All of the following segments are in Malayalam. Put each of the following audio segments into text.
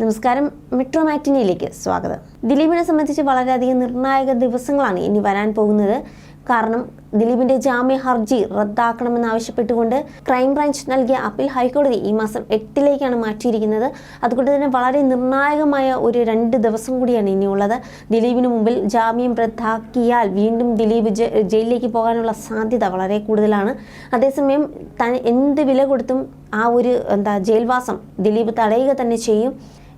നമസ്കാരം. മെട്രോ മാറ്റിനിയിലേക്ക് സ്വാഗതം. ദിലീപിനെ സംബന്ധിച്ച് വളരെയധികം നിർണായക ദിവസങ്ങളാണ് ഇനി വരാൻ പോകുന്നത്. കാരണം ദിലീപിന്റെ ജാമ്യ ഹർജി റദ്ദാക്കണമെന്നാവശ്യപ്പെട്ടുകൊണ്ട് ക്രൈംബ്രാഞ്ച് നൽകിയ അപ്പീൽ ഹൈക്കോടതി ഈ മാസം എട്ടിലേക്കാണ് മാറ്റിയിരിക്കുന്നത്. അതുകൊണ്ട് തന്നെ വളരെ നിർണായകമായ ഒരു രണ്ട് ദിവസം കൂടിയാണ് ഇനിയുള്ളത്. ദിലീപിന് മുമ്പിൽ ജാമ്യം റദ്ദാക്കിയാൽ വീണ്ടും ദിലീപ് ജയിലിലേക്ക് പോകാനുള്ള സാധ്യത വളരെ കൂടുതലാണ്. അതേസമയം എന്ത് വില കൊടുത്തും ആ ഒരു എന്താ ജയിൽവാസം ദിലീപ് തടയുക തന്നെ ചെയ്യും.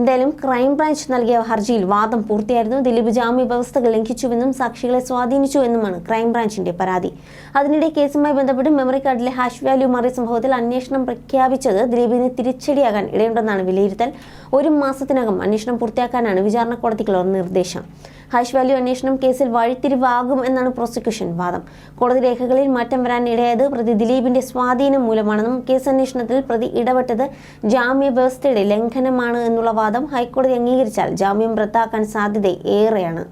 എന്തായാലും ക്രൈംബ്രാഞ്ച് നൽകിയ ഹർജിയിൽ വാദം പൂർത്തിയായിരുന്നു. ദിലീപ് ജാമ്യ വ്യവസ്ഥകൾ ലംഘിച്ചുവെന്നും സാക്ഷികളെ സ്വാധീനിച്ചു എന്നുമാണ് ക്രൈംബ്രാഞ്ചിന്റെ പരാതി. അതിനിടെ കേസുമായി ബന്ധപ്പെട്ട് മെമ്മറി കാർഡിലെ ഹാഷ് വാല്യൂ മാറിയ സംഭവത്തിൽ അന്വേഷണം പ്രഖ്യാപിച്ചത് ദിലീപിന് തിരിച്ചടിയാകാൻ ഇടയുണ്ടെന്നാണ് വിലയിരുത്തൽ. ഒരു മാസത്തിനകം അന്വേഷണം പൂർത്തിയാക്കാനാണ് വിചാരണ കോടതിക്കുള്ള നിർദ്ദേശം. ഹാഷ് വാല്യൂ അന്വേഷണം കേസിൽ വഴിത്തിരിവാകും എന്നാണ് പ്രോസിക്യൂഷൻ വാദം. കോടതി രേഖകളിൽ മാറ്റം വരാൻ ഇടയായത് പ്രതി ദിലീപിന്റെ സ്വാധീനം മൂലമാണെന്നും കേസ് അന്വേഷണത്തിൽ പ്രതി ഇടപെട്ടത് ജാമ്യ വ്യവസ്ഥയുടെ ലംഘനമാണ് എന്നുള്ള വാദം ഹൈക്കോടതി അംഗീകരിച്ചാൽ ജാമ്യം റദ്ദാക്കാൻ സാധ്യത ഏറെയാണ്.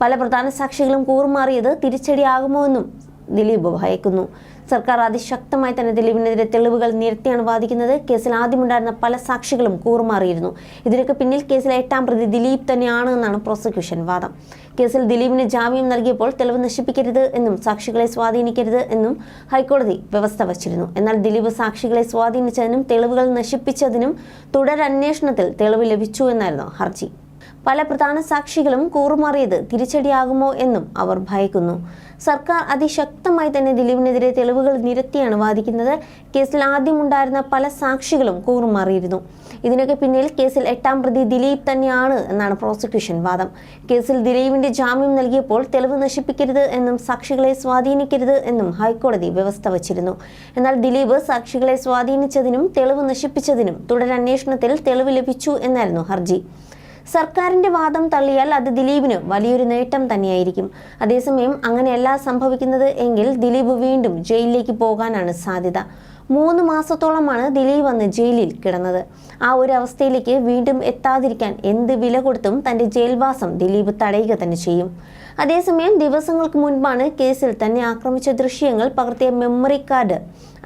പല പ്രധാന സാക്ഷികളും കൂറുമാറിയത് തിരിച്ചടിയാകുമോ എന്നും ദിലീപ് ഭയക്കുന്നു സർക്കാർ അതിശക്തമായി തന്നെ ദിലീപിനെതിരെ തെളിവുകൾ നിരത്തിയാണ് വാദിക്കുന്നത്. കേസിൽ ആദ്യമുണ്ടായിരുന്ന പല സാക്ഷികളും കൂറുമാറിയിരുന്നു. ഇതിനൊക്കെ പിന്നിൽ കേസിലെ എട്ടാം പ്രതി ദിലീപ് തന്നെയാണ് എന്നാണ് പ്രോസിക്യൂഷൻ വാദം. കേസിൽ ദിലീപിന് ജാമ്യം നൽകിയപ്പോൾ തെളിവ് നശിപ്പിക്കരുത് എന്നും സാക്ഷികളെ സ്വാധീനിക്കരുത് എന്നും ഹൈക്കോടതി വ്യവസ്ഥ വച്ചിരുന്നു. എന്നാൽ ദിലീപ് സാക്ഷികളെ സ്വാധീനിച്ചതിനും തെളിവുകൾ നശിപ്പിച്ചതിനും തുടരന്വേഷണത്തിൽ തെളിവ് ലഭിച്ചു എന്നായിരുന്നു ഹർജി. പല പ്രധാന സാക്ഷികളും കൂറുമാറിയത് തിരിച്ചടിയാകുമോ എന്നും അവർ ഭയക്കുന്നു. സർക്കാർ അതിശക്തമായി തന്നെ ദിലീപിനെതിരെ തെളിവുകൾ നിരത്തിയാണ് വാദിക്കുന്നത്. കേസിൽ ആദ്യമുണ്ടായിരുന്ന പല സാക്ഷികളും കൂറുമാറിയിരുന്നു. ഇതിനൊക്കെ പിന്നിൽ കേസിൽ എട്ടാം പ്രതി ദിലീപ് തന്നെയാണ് എന്നാണ് പ്രോസിക്യൂഷൻ വാദം. കേസിൽ ദിലീപിന്റെ ജാമ്യം നൽകിയപ്പോൾ തെളിവ് നശിപ്പിക്കരുത് എന്നും സാക്ഷികളെ സ്വാധീനിക്കരുത് എന്നും ഹൈക്കോടതി വ്യവസ്ഥ വച്ചിരുന്നു. എന്നാൽ ദിലീപ് സാക്ഷികളെ സ്വാധീനിച്ചതിനും തെളിവ് നശിപ്പിച്ചതിനും തുടരന്വേഷണത്തിൽ തെളിവ് ലഭിച്ചു എന്നായിരുന്നു ഹർജി. സർക്കാരിന്റെ വാദം തള്ളിയാൽ അത് ദിലീപിന് വലിയൊരു നേട്ടം തന്നെയായിരിക്കും. അതേസമയം അങ്ങനെയല്ല സംഭവിക്കുന്നത് എങ്കിൽ ദിലീപ് വീണ്ടും ജയിലിലേക്ക് പോകാനാണ് സാധ്യത. മൂന്ന് മാസത്തോളമാണ് ദിലീപ് അന്ന് ജയിലിൽ കിടന്നത്. ആ ഒരു അവസ്ഥയിലേക്ക് വീണ്ടും എത്താതിരിക്കാൻ എന്ത് വില കൊടുത്തും തന്റെ ജയിൽവാസം ദിലീപ് തടയുക തന്നെ ചെയ്യും. അതേസമയം ദിവസങ്ങൾക്ക് മുൻപാണ് കേസിൽ തന്നെ ആക്രമിച്ച ദൃശ്യങ്ങൾ പകർത്തിയ മെമ്മറി കാർഡ്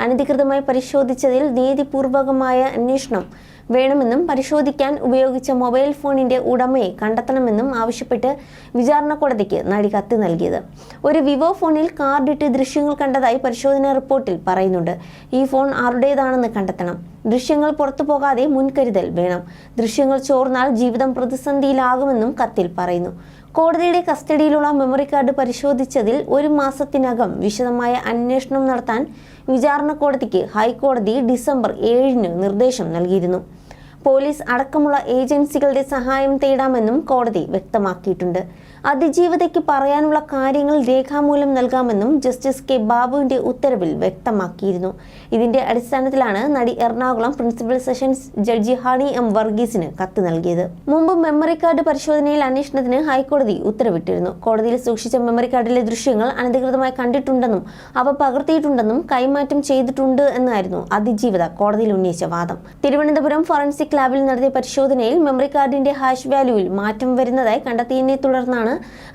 അനധികൃതമായി പരിശോധിച്ചതിൽ നീതിപൂർവകമായ അന്വേഷണം വേണമെന്നും പരിശോധിക്കാൻ ഉപയോഗിച്ച മൊബൈൽ ഫോണിന്റെ ഉടമയെ കണ്ടെത്തണമെന്നും ആവശ്യപ്പെട്ട് വിചാരണ കോടതിക്ക് നടി കത്ത് നൽകിയത്. ഒരു വിവോ ഫോണിൽ കാർഡിട്ട് ദൃശ്യങ്ങൾ കണ്ടതായി പരിശോധനാ റിപ്പോർട്ടിൽ പറയുന്നുണ്ട്. ഈ ഫോൺ ആരുടേതാണെന്ന് കണ്ടെത്തണം. ദൃശ്യങ്ങൾ പുറത്തു പോകാതെ മുൻകരുതൽ വേണം. ദൃശ്യങ്ങൾ ചോർന്നാൽ ജീവിതം പ്രതിസന്ധിയിലാകുമെന്നും കത്തിൽ പറയുന്നു. കോടതിയുടെ കസ്റ്റഡിയിലുള്ള മെമ്മറി കാർഡ് പരിശോധിച്ചതിൽ ഒരു മാസത്തിനകം വിശദമായ അന്വേഷണം നടത്താൻ വിചാരണ കോടതിക്ക് ഹൈക്കോടതി ഡിസംബർ ഏഴിന് നിർദ്ദേശം നൽകിയിരുന്നു. പോലീസ് അടക്കമുള്ള ഏജൻസികളുടെ സഹായം തേടാമെന്നും കോടതി വ്യക്തമാക്കിയിട്ടുണ്ട്. അതിജീവതയ്ക്ക് പറയാനുള്ള കാര്യങ്ങൾ രേഖാമൂലം നൽകാമെന്നും ജസ്റ്റിസ് കെ ബാബുവിന്റെ ഉത്തരവിൽ വ്യക്തമാക്കിയിരുന്നു. ഇതിന്റെ അടിസ്ഥാനത്തിലാണ് നടി Ernakulam principal sessions judge Honey M വർഗീസിന് കത്ത് നൽകിയത്. മുമ്പ് മെമ്മറി കാർഡ് പരിശോധനയിൽ അന്വേഷണത്തിന് ഹൈക്കോടതി ഉത്തരവിട്ടിരുന്നു. കോടതിയിൽ സൂക്ഷിച്ച മെമ്മറി കാർഡിലെ ദൃശ്യങ്ങൾ അനധികൃതമായി കണ്ടിട്ടുണ്ടെന്നും അവ പകർത്തിയിട്ടുണ്ടെന്നും കൈമാറ്റം ചെയ്തിട്ടുണ്ട് എന്നായിരുന്നു അതിജീവിത കോടതിയിൽ ഉന്നയിച്ച വാദം. തിരുവനന്തപുരം ഫോറൻസിക് ലാബിൽ നടത്തിയ പരിശോധനയിൽ മെമ്മറി കാർഡിന്റെ ഹാഷ് വാല്യൂവിൽ മാറ്റം വരുന്നതായി കണ്ടെത്തിയതിനെ തുടർന്നാണ്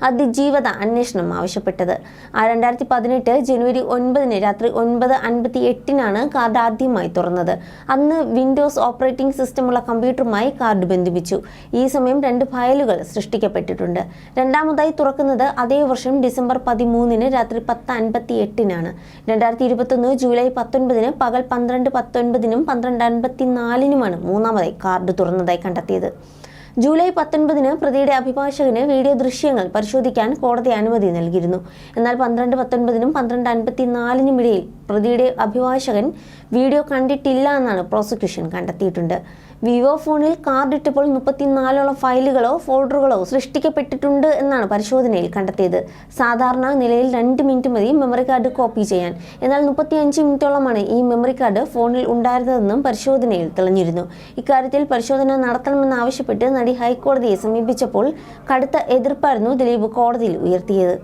അതിജീവത അന്വേഷണം ആവശ്യപ്പെട്ടത്. രണ്ടായിരത്തി പതിനെട്ട് ജനുവരി ഒൻപതിന് രാത്രി ഒൻപത് അൻപത്തി എട്ടിനാണ് കാർഡ് ആദ്യമായി തുറന്നത്. അന്ന് വിൻഡോസ് ഓപ്പറേറ്റിംഗ് സിസ്റ്റമുള്ള കമ്പ്യൂട്ടറുമായി കാർഡ് ബന്ധിപ്പിച്ചു. ഈ സമയം രണ്ട് ഫയലുകൾ സൃഷ്ടിക്കപ്പെട്ടിട്ടുണ്ട്. രണ്ടാമതായി തുറക്കുന്നത് അതേ വർഷം ഡിസംബർ പതിമൂന്നിന് രാത്രി പത്ത് അൻപത്തി എട്ടിനാണ് രണ്ടായിരത്തി ഇരുപത്തൊന്ന് ജൂലൈ പത്തൊൻപതിന് പകൽ പന്ത്രണ്ട് പത്തൊൻപതിനും പന്ത്രണ്ട് അൻപത്തിനാലിനുമാണ് മൂന്നാമതായി കാർഡ് തുറന്നതായി കണ്ടെത്തിയത്. ജൂലൈ പത്തൊൻപതിന് പ്രതിയുടെ അഭിഭാഷകന് വീഡിയോ ദൃശ്യങ്ങൾ പരിശോധിക്കാൻ കോടതി അനുമതി നൽകിയിരുന്നു. എന്നാൽ പന്ത്രണ്ട് പത്തൊൻപതിനും പന്ത്രണ്ട് അൻപത്തിനാലിനും ഇടയിൽ പ്രതിയുടെ അഭിഭാഷകൻ വീഡിയോ കണ്ടിട്ടില്ല എന്നാണ് പ്രോസിക്യൂഷൻ കണ്ടെത്തിയിട്ടുണ്ട്. വിവോ ഫോണിൽ കാർഡ് ഇട്ടപ്പോൾ മുപ്പത്തിനാലോളം ഫയലുകളോ ഫോൾഡറുകളോ സൃഷ്ടിക്കപ്പെട്ടിട്ടുണ്ട് എന്നാണ് പരിശോധനയിൽ കണ്ടെത്തിയത്. സാധാരണ നിലയിൽ രണ്ട് മിനിറ്റ് മതി മെമ്മറി കാർഡ് കോപ്പി ചെയ്യാൻ. എന്നാൽ മുപ്പത്തിയഞ്ച് മിനിറ്റോളമാണ് ഈ മെമ്മറി കാർഡ് ഫോണിൽ ഉണ്ടായിരുന്നതെന്നും പരിശോധനയിൽ തെളിഞ്ഞിരുന്നു. ഇക്കാര്യത്തിൽ പരിശോധന നടത്തണമെന്നാവശ്യപ്പെട്ട് നടി ഹൈക്കോടതിയെ സമീപിച്ചപ്പോൾ കടുത്ത എതിർപ്പായിരുന്നു ദിലീപ് കോടതിയിൽ ഉയർത്തിയത്.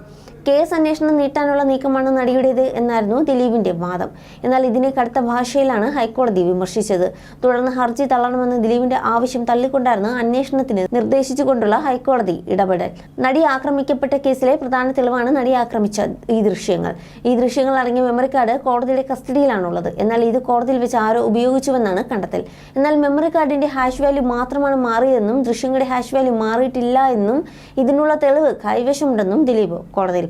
കേസ് അന്വേഷണം നീട്ടാനുള്ള നീക്കമാണ് നടിയുടേത് എന്നായിരുന്നു ദിലീപിന്റെ വാദം. എന്നാൽ ഇതിനെ കടുത്ത ഭാഷയിലാണ് ഹൈക്കോടതി വിമർശിച്ചത്. തുടർന്ന് ഹർജി തള്ളണമെന്ന് ദിലീപിന്റെ ആവശ്യം തള്ളിക്കൊണ്ടായിരുന്നു അന്വേഷണത്തിന് നിർദ്ദേശിച്ചുകൊണ്ടുള്ള ഹൈക്കോടതി ഇടപെടൽ. നടി ആക്രമിക്കപ്പെട്ട കേസിലെ പ്രധാന തെളിവാണ് നടി ആക്രമിച്ച ഈ ദൃശ്യങ്ങൾ. ഈ ദൃശ്യങ്ങൾ അടങ്ങിയ മെമ്മറി കാർഡ് കോടതിയുടെ കസ്റ്റഡിയിലാണുള്ളത്. എന്നാൽ ഇത് കോടതിയിൽ വെച്ച് ആരോ ഉപയോഗിച്ചുവെന്നാണ് കണ്ടെത്തൽ. എന്നാൽ മെമ്മറി കാർഡിന്റെ ഹാഷ് വാല്യൂ മാത്രമാണ് മാറിയതെന്നും ദൃശ്യങ്ങളുടെ ഹാഷ് വാല്യൂ മാറിയിട്ടില്ല എന്നും ഇതിനുള്ള തെളിവ് കൈവശമുണ്ടെന്നും ദിലീപ് കോടതിയിൽ